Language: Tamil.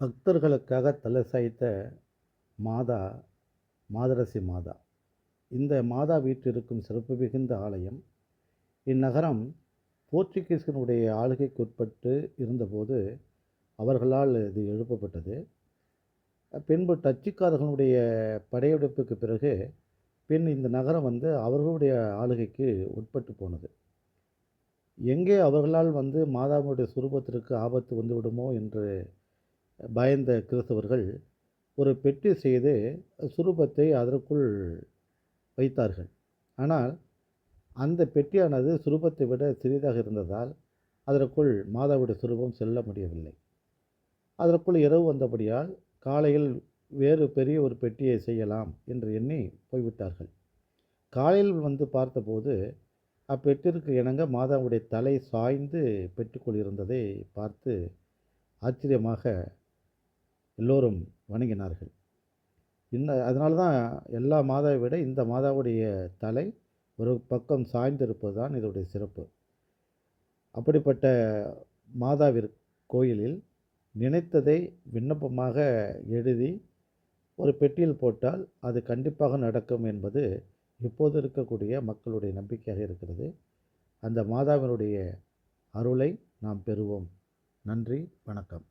பக்தர்களுக்காக தலை சாய்த்த மாதா மாதரசி மாதா. இந்த மாதா வீற்றிருக்கும் சிறப்பு மிகுந்த ஆலயம். இந்நகரம் போர்ச்சுகீஸ்களுடைய ஆளுகைக்குட்பட்டு இருந்தபோது அவர்களால் இது எழுப்பப்பட்டது. பின்பு டச்சுக்காரர்களுடைய படையெடுப்புக்கு பிறகு பின் இந்த நகரம் வந்து அவர்களுடைய ஆளுகைக்கு உட்பட்டு போனது. எங்கே அவர்களால் வந்து மாதாவுடைய சுரூபத்திற்கு ஆபத்து வந்துவிடுமோ என்று பயந்த கிறிஸ்தவர்கள் ஒரு பெட்டி செய்து சுரூபத்தை அதற்குள் வைத்தார்கள். ஆனால் அந்த பெட்டியானது சுரூபத்தை விட சிறிதாக இருந்ததால் அதற்குள் மாதாவுடைய சுரூபம் செல்ல முடியவில்லை. அதற்குள் இரவு வந்தபடியால் காலையில் வேறு பெரிய ஒரு பெட்டியை செய்யலாம் என்று எண்ணி போய்விட்டார்கள். காலையில் வந்து பார்த்தபோது அப்பெட்டிற்கு இணங்க மாதாவுடைய தலை சாய்ந்து பெட்டிக்குள் இருந்ததை பார்த்து ஆச்சரியமாக எல்லோரும் வணங்கினார்கள். இந்த அதனால தான் எல்லா மாதாவை விட இந்த மாதாவுடைய தலை ஒரு பக்கம் சாய்ந்திருப்பது தான் இதோடைய சிறப்பு. அப்படிப்பட்ட மாதாவிற் கோயிலில் நினைத்ததை விண்ணப்பமாக எழுதி ஒரு பெட்டியில் போட்டால் அது கண்டிப்பாக நடக்கும் என்பது இப்போது இருக்கக்கூடிய மக்களுடைய நம்பிக்கையாக இருக்கிறது. அந்த மாதாவினுடைய அருளை நாம் பெறுவோம். நன்றி வணக்கம்.